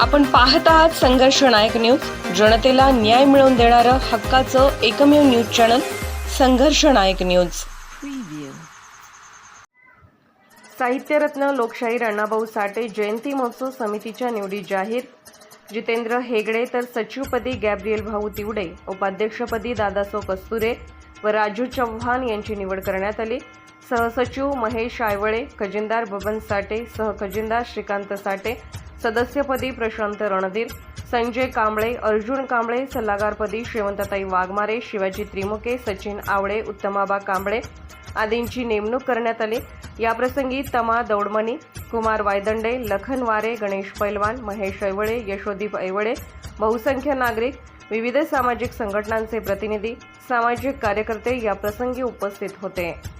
आपण पाहत आहात संघर्ष नायक न्यूज. जनतेला न्याय मिळवून देणारं हक्काचं एकमेव न्यूज चॅनल संघर्ष नायक न्यूज. साहित्यरत्न लोकशाहीर अण्णाभाऊ साठे जयंती महोत्सव समितीच्या निवडी जाहीर. जितेंद्र हेगडे तर सचिवपदी गॅब्रियल भाऊ तिवडे उपाध्यक्षपदी दादासो कस्तुरे व राजू चव्हाण यांची निवड करण्यात आली. सहसचिव महेश आयवळे खजिनदार बबन साठे सहखजिनदार श्रीकांत साठे सदस्यपदी प्रशांत रणधीर संजय कांबळे अर्जुन कांबळे सल्लागारपदी श्रीमंतताई वाघमारे शिवाजी त्रिमुके सचिन आवळे उत्तमाबा कांबळे आदींची नेमणूक करण्यात आली. याप्रसंगी तमा दौडमणी कुमार वायदंडे लखन वारे गणेश पैलवान महेश ऐवळे यशोदीप ऐवळे बहुसंख्य नागरिक विविध सामाजिक संघटनांचे प्रतिनिधी सामाजिक कार्यकर्ते याप्रसंगी उपस्थित होते.